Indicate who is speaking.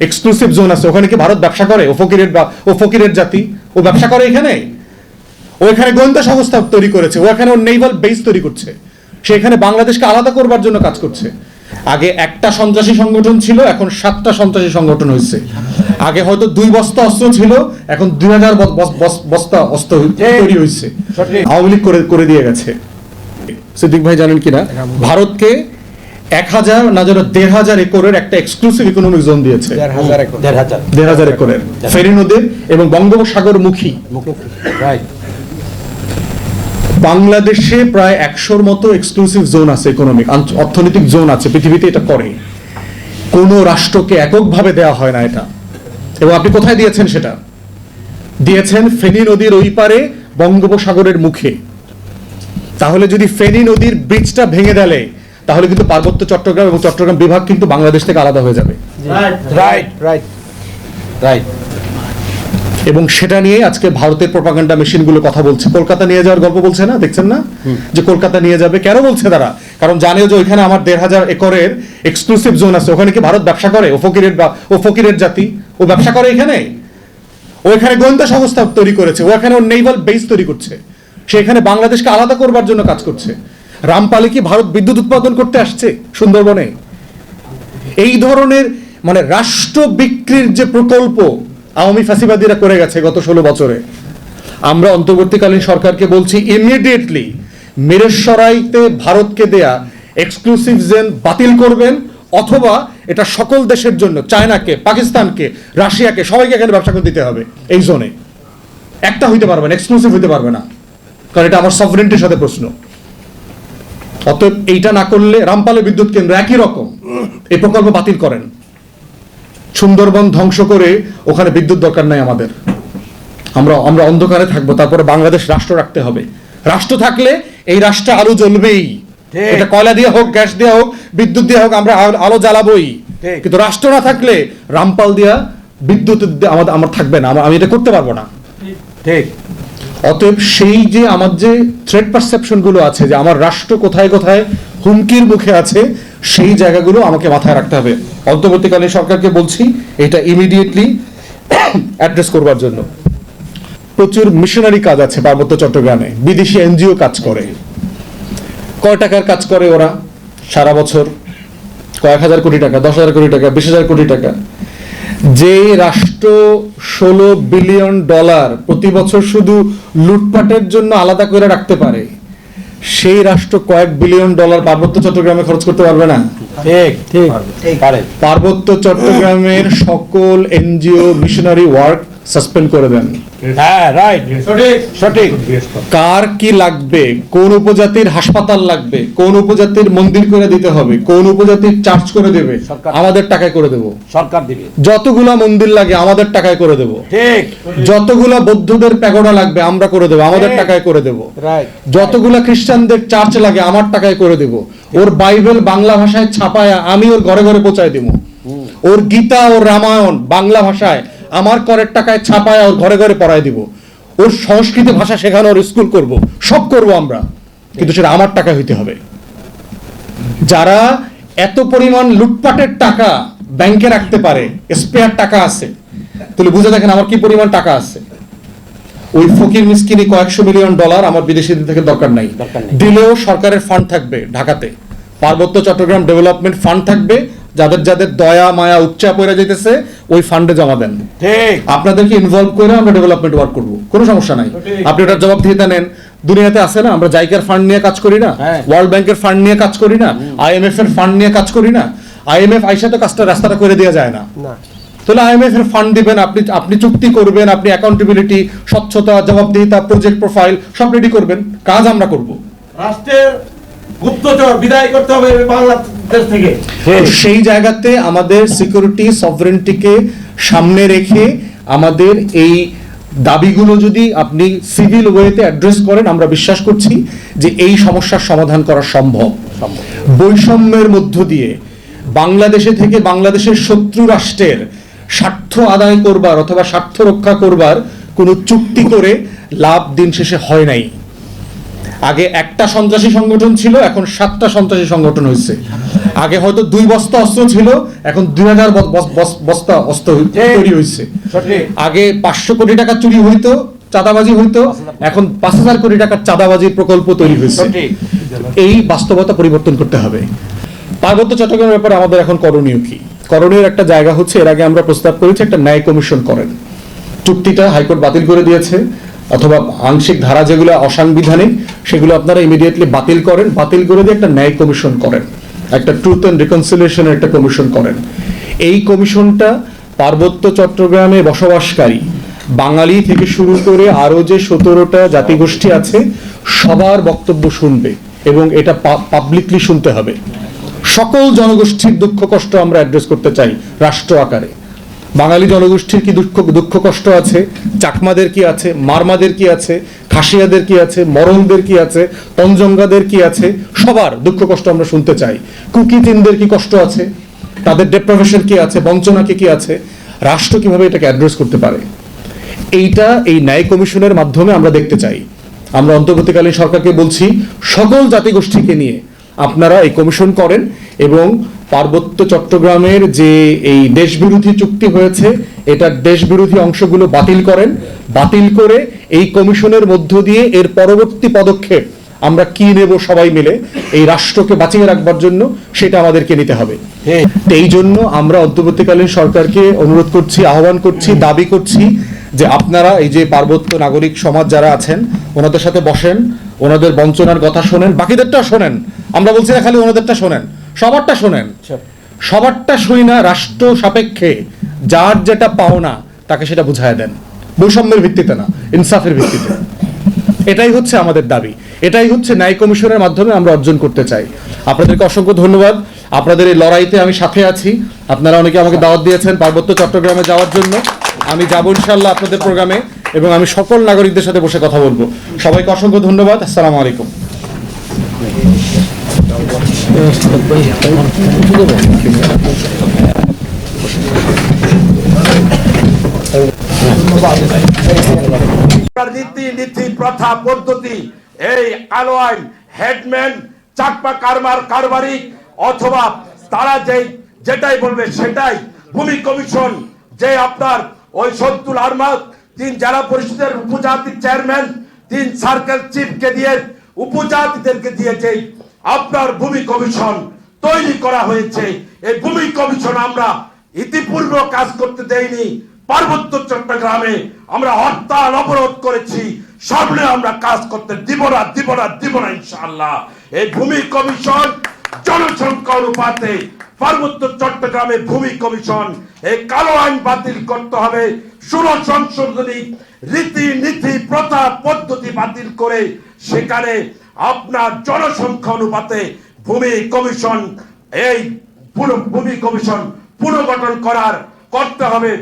Speaker 1: Exclusive zone আছে ওখানে কি ভারত ব্যবসা করে? ও ফকিরের বা ও ফকিরের জাতি। ও ব্যবসা করে এখানে? ও এখানে গোয়েন্দা সংস্থা তৈরি করেছে। ও এখানে ওর নেইভাল বেস তৈরি করছে। সে এখানে বাংলাদেশকে আলাদা করবার জন্য কাজ করছে। আগে একটা সন্ত্রাসী সংগঠন ছিল এখন সাতটা সন্ত্রাসী সংগঠন হয়েছে। আগে হয়তো দুই বস্তা অস্ত্র ছিল এখন দুই হাজার বস্তা অস্ত্র তৈরি হয়েছে। আওয়ামী লীগ করে করে দিয়ে গেছে। সিদ্দিক ভাই জানেন কিনা? ভারতকে এক হাজার না যেন দেড় হাজার একরের একটা এক্সক্লুসিভ ইকোনমিক জোন দিয়েছে।
Speaker 2: দেড় হাজার
Speaker 1: একরের। ফেরি নদীর এবং বঙ্গোপসাগর মুখী। বাংলাদেশে প্রায় একশোর মতো এক্সক্লুসিভ জোন আছে ইকোনমিক অর্থনৈতিক জোন আছে পৃথিবীতে এটা করে। কোনো রাষ্ট্রকে এককভাবে দেওয়া হয় না এটা। এবং আপনি কোথায় দিয়েছেন সেটা? দিয়েছেন ফেনী নদীর ওই পারে বঙ্গোপসাগরের মুখে। তাহলে যদি ফেনী নদীর ব্রিজটা ভেঙে দেলে তাহলে কিন্তু পার্বত্য চট্টগ্রাম এবং চট্টগ্রাম বিভাগ কিন্তু বাংলাদেশ থেকে আলাদা হয়ে যাবে।
Speaker 3: রাইট
Speaker 2: রাইট রাইট
Speaker 3: রাইট
Speaker 1: এবং সেটা নিয়ে আজকে ভারতের প্রপাগান্ডা মেশিনগুলো কথা বলছে। কলকাতা নিয়ে যাওয়ার গল্প বলছে না? দেখছেন না? যে কলকাতা নিয়ে যাবে কেন বলছে তারা? কারণ জানে যে ওইখানে আমার দেড় হাজার একরের এক্সক্লুসিভ জোন আছে। ওখানে কি ভারত ব্যবসা করে? ও ফকিরের বা ও ফকিরের জাতি। ও ব্যবসা করে এখানে? ও এখানে গোয়েন্দা সংস্থা তৈরি করেছে। ও এখানে ওর নেইভাল বেস তৈরি করছে। সে এখানে বাংলাদেশকে আলাদা করবার জন্য কাজ করছে। রামপালে কি ভারত বিদ্যুৎ উৎপাদন করতে আসছে সুন্দরবনে? এই ধরনের মানে রাষ্ট্র বিক্রির যে প্রকল্প আওয়ামী ফাঁসিবাদীরা করে গেছে গত ষোলো বছরে, আমরা অন্তর্বর্তীকালীন সরকারকে বলছি ইমিডিয়েটলি মিরেশ্বরাইতে ভারতকে দেয়া এক্সক্লুসিভ জেন বাতিল করবেন, অথবা এটা সকল দেশের জন্য, চায়নাকে, পাকিস্তানকে, রাশিয়াকে, সবাইকে এখানে ব্যবসা করে দিতে হবে, এই জোনে একটা হইতে পারবে না এক্সক্লুসিভ হইতে পারবে না। কারণ এটা আমার সফরেন্টির সাথে প্রশ্ন। অতএব এইটা না করলে রামপালে বিদ্যুৎ কেন্দ্র একই রকম। এই প্রকল্প বাতিল করেন। সুন্দরবন ধ্বংস করে ওখানে বিদ্যুৎ দরকার নাই আমাদের। আমরা আমরা অন্ধকারে থাকব তারপরে বাংলাদেশ রাষ্ট্র রাখতে হবে। রাষ্ট্র থাকলে এই রাষ্ট্রে আলো জ্বলবেই। এটা কয়লা দিয়ে হোক গ্যাস দিয়ে হোক বিদ্যুৎ দিয়ে হোক আমরা আলো- জ্বালাবোই। কিন্তু রাষ্ট্র না থাকলে রামপাল দিয়া বিদ্যুৎ আমাদের আমার থাকবে না। আমি এটা করতে পারব না।
Speaker 2: ঠিক।
Speaker 1: অতএব সেই যে আমার যে থ্রেড পারসেপশনগুলো আছে, যে আমার রাষ্ট্র কোথায় কোথায় হুমকির মুখে আছে, সেই জায়গাগুলো আমাকে মাথায় রাখতে হবে। অন্তর্বর্তীকালীন সরকারকে বলছি, এটা ইমিডিয়েটলি অ্যাড্রেস করবার জন্য। প্রচুর মিশনারি কাজ আছে পার্বত্য চট্টগ্রামে। বিদেশি এনজিও কাজ করে। কয় টাকার কাজ করে ওরা? সারা বছর। কয়েক হাজার কোটি টাকা, দশ হাজার কোটি টাকা, বিশ হাজার কোটি টাকা। যে রাষ্ট্র ষোলো বিলিয়ন ডলার প্রতি বছর শুধু লুটপাটের জন্য আলাদা করে রাখতে পারে সেই রাষ্ট্র কয়েক বিলিয়ন ডলার পার্বত্য চট্টগ্রামে খরচ করতে পারবে না?
Speaker 2: ঠিক ঠিক
Speaker 1: পার্বত্য চট্টগ্রামের সকল এনজিও মিশনারি ওয়ার্ক সাসপেন্ড করে দেন।
Speaker 2: হ্যাঁ রাইট সঠিক। সঠিক।
Speaker 1: কার কি লাগবে? কোন উপজাতির হাসপাতাল লাগবে? কোন উপজাতির মন্দির করে দিতে হবে? কোন উপজাতির চার্চ করে দেবে? আমাদের টাকায় করে দেব।
Speaker 2: সরকার দিবে।
Speaker 1: যতগুলা মন্দির লাগে আমাদের টাকায় করে দেব।
Speaker 2: ঠিক।
Speaker 1: যতগুলা বৌদ্ধদের প্যাগোডা লাগবে আমরা করে দেবো। আমাদের টাকায় করে দেব।
Speaker 2: রাইট
Speaker 1: যতগুলা খ্রিস্টানদের চার্চ লাগে আমার টাকায় করে দেব। ওর বাইবেল বাংলা ভাষায় ছাপায় আমি ওর ঘরে ঘরে পৌঁছায় দেব। ওর গীতা ওর রামায়ণ বাংলা ভাষায় আমার করের টাকায় ছাপায় ওর ঘরে ঘরে পড়ায় দিব। ওর সংস্কৃত ভাষা শেখানো ওর স্কুল করব সব করব আমরা। কিন্তু সেটা আমার টাকা হইতে হবে। যারা এত পরিমাণ লুটপাটের টাকা ব্যাংকে রাখতে পারে স্পেয়ার টাকা আছে তাহলে বুঝে দেখেন আমার কি পরিমাণ টাকা আছে। ওই ফকির মিসকিনি কয়েকশো মিলিয়ন ডলার আমার বিদেশিদের থেকে দরকার নাই।
Speaker 3: দরকার নেই।
Speaker 1: দিলেও সরকারের ফান্ড থাকবে ঢাকাতে। পার্বত্য চট্টগ্রাম ডেভেলপমেন্ট ফান্ড থাকবে যাদের যাদের দয়া মায়া উপচা পড়ে যেতেছে ওই ফান্ডে জমা দেন।
Speaker 2: ঠিক।
Speaker 1: আপনাদেরকে ইনভলভ করে আমরা ডেভেলপমেন্ট ওয়ার্ক করব। কোনো সমস্যা নাই। আপনি ওটার জবাবদিহিতা নেন। দুনিয়াতে আছে না? আমরা জাইকার ফান্ড নিয়ে কাজ করি না?
Speaker 2: হ্যাঁ।
Speaker 1: ওয়ার্ল্ড ব্যাংকের ফান্ড নিয়ে কাজ করি না? আইএমএফ এর ফান্ড নিয়ে কাজ করি না? আইএমএফ আইসা তো কাজটা রাস্তাটা করে দেওয়া যায় না।
Speaker 2: না।
Speaker 1: তাহলে আইএমএফ এর ফান্ড দিবেন আপনি আপনি চুক্তি করবেন আপনি অ্যাকাউন্টেবিলিটি স্বচ্ছতা জবাবদিহিতা প্রজেক্ট প্রোফাইল সব রেডি করবেন। কাজ আমরা করব।
Speaker 4: রাষ্ট্রের গুপ্তচর বিদায় করতে হবে
Speaker 1: তো সেই জায়গাতে আমাদের সিকিউরিটি সভরেন্টিকে সামনে রেখে আমাদের এই দাবিগুলো যদি আপনি সিভিল ওয়েতে অ্যাড্রেস করেন আমরা বিশ্বাস করছি যে এই সমস্যার সমাধান করা সম্ভব। বৈষম্যের মধ্য দিয়ে বাংলাদেশে থেকে বাংলাদেশের শত্রু রাষ্ট্রের স্বার্থ আদায় করবার অথবা স্বার্থ রক্ষা করবার কোনো চুক্তি করে লাভ দিন শেষে হয় নাই। আগে একটা সন্ত্রাসী সংগঠন ছিল এখন সাতটা সন্ত্রাসী সংগঠন হয়েছে আগে হয়তো দুই বস্তা অস্ত্র ছিল এখন দুই হাজার বস্তা অস্ত্র তৈরি হয়েছে আগে পাঁচশো কোটি টাকা চুরি হইতো চাঁদাবাজি হইতো এখন পাঁচ হাজার কোটি টাকার চাঁদাবাজির প্রকল্প তৈরি হয়েছে এই বাস্তবতা পরিবর্তন করতে হবে। পার্বত্য চট্টগ্রামের ব্যাপারে আমাদের এখন করণীয় কি? করণীয় একটা জায়গা হচ্ছে এর আগে আমরা প্রস্তাব করেছি একটা ন্যায় কমিশন করেন। চুক্তিটা হাইকোর্ট বাতিল করে দিয়েছে। অথবা আংশিক ধারা যেগুলো অসাংবিধানিক, সেগুলো আপনারা ইমিডিয়েটলি বাতিল করেন। বাতিল করে দিয়ে একটা ন্যায় কমিশন করেন। একটা ট্রুথ অ্যান্ড রিকনসিলিয়েশনের একটা কমিশন করেন। এই কমিশনটা পার্বত্য চট্টগ্রামে বসবাসকারী, বাঙালি থেকে শুরু করে আরও যে সতেরোটা জাতিগোষ্ঠী আছে, সবার বক্তব্য শুনবে এবং এটা পাবলিকলি শুনতে হবে। সকল জনগোষ্ঠীর দুঃখ কষ্ট আমরা অ্যাড্রেস করতে চাই রাষ্ট্র আকারে। বাঙালি জনগোষ্ঠীর কি দুঃখ দুঃখ কষ্ট আছে? চাকমাদের কি আছে? মারমাদের কি আছে? খাসিয়াদের কি আছে? মরমদের কি আছে? তঞ্জঙ্গাদের কি আছে? সবার দুঃখ কষ্ট আমরা শুনতে চাই। কুকি তিনদের কি কষ্ট আছে? তাদের ডেপ্রাভেশন কি আছে? বঞ্চনা কি কি আছে? রাষ্ট্র কীভাবে এটাকে অ্যাড্রেস করতে পারে? এইটা এই ন্যায় কমিশনের মাধ্যমে আমরা দেখতে চাই। আমরা অন্তর্বর্তীকালীন সরকারকে বলছি, সকল জাতিগোষ্ঠীকে নিয়ে আপনারা এই কমিশন করেন এবং পার্বত্য চট্টগ্রামের যে এই দেশবিরোধী চুক্তি হয়েছে এটার দেশবিরোধী অংশগুলো বাতিল করেন। বাতিল করে এই কমিশনের মধ্য দিয়ে এর পরবর্তী পদক্ষেপ আমরা কি নেব সবাই মিলে এই রাষ্ট্রকে বাঁচিয়ে রাখবার জন্য সেটা আমাদেরকে নিতে হবে। তো এই জন্য আমরা অন্তর্বর্তীকালীন সরকারকে অনুরোধ করছি আহ্বান করছি দাবি করছি যে আপনারা এই যে পার্বত্য নাগরিক সমাজ যারা আছেন ওনাদের সাথে বসেন ওনাদের বঞ্চনার কথা শোনেন বাকিদেরটা শোনেন। আমরা বলছি না খালি ওনাদেরটা শোনেন। সবারটা শোনেন। সবারটা শুই না রাষ্ট্র সাপেক্ষে। যার যেটা পাওনা তাকে সেটা বুঝায় দেন। বৈষম্যের ভিত্তিতে না ইনসাফের ভিত্তিতে। এটাই হচ্ছে আমাদের দাবি। এটাই হচ্ছে ন্যায় কমিশনের মাধ্যমে আমরা অর্জন করতে চাই। আপনাদেরকে অসংখ্য ধন্যবাদ। আপনাদের এই লড়াইতে আমি সাথে আছি। আপনারা অনেকে আমাকে দাওয়াত দিয়েছেন পার্বত্য চট্টগ্রামে যাওয়ার জন্য। আমি যাব ইনশাল্লাহ আপনাদের প্রোগ্রামে এবং আমি সকল নাগরিকদের সাথে বসে কথা বলব। সবাইকে অসংখ্য ধন্যবাদ। আসসালামু আলাইকুম।
Speaker 4: রীতি নীতি প্রথা, পদ্ধতি, এই কালো আইন হেডম্যান, চাকমা কারবার কারবারি, অথবা তারা যে যেটাই বলবে সেটাই। ভূমি কমিশন, যে আপনার ওই সত্তুল আহমদ, তিন জেলা পরিষদের উপজাতির চেয়ারম্যান তিন সার্কেল চিফকে দিয়ে, উপজাতিদেরকে দিয়েছে আপনার ভূমি কমিশন তৈরি করা হয়েছে। এই ভূমি কমিশন আমরা ইতিপূর্বে কাজ করতে দেইনি। পার্বত্য চট্টগ্রামে আমরা হরতাল অবরোধ করেছি। সামনে আমরা কাজ করতে দিব না দিব না দিব না ইনশাআল্লাহ। এই ভূমি কমিশন জনসংখ্যা অনুপাতে পার্বত্য চট্টগ্রামে ভূমি কমিশন এই কালো আইন বাতিল করতে হবে। সুর সংশোধনী রীতি নীতি প্রথা পদ্ধতি বাতিল করে সেখানে আপনার জনসংখ্যা অনুপাতে ভূমি কমিশন এই ভূমি কমিশন পুনর্গঠন করার করতে হবে।